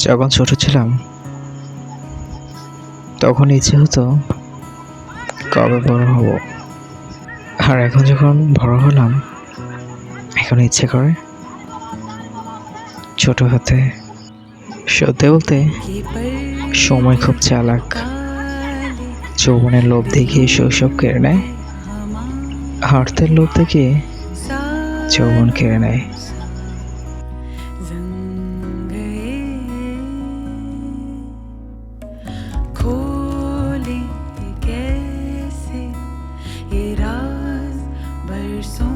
যখন ছোট ছিলাম, তখন ইচ্ছে হতো কবে বড় হব। আর এখন যখন বড় হলাম, এখন ইচ্ছে করে ছোট হতে। সত্যি বলতে, সময় খুব চালাক। যৌবনের লোভ দেখিয়ে শৈশব কেড়ে নেয়। অর্থের লোভ দেখিয়ে যৌবন কেড়ে নেয়। so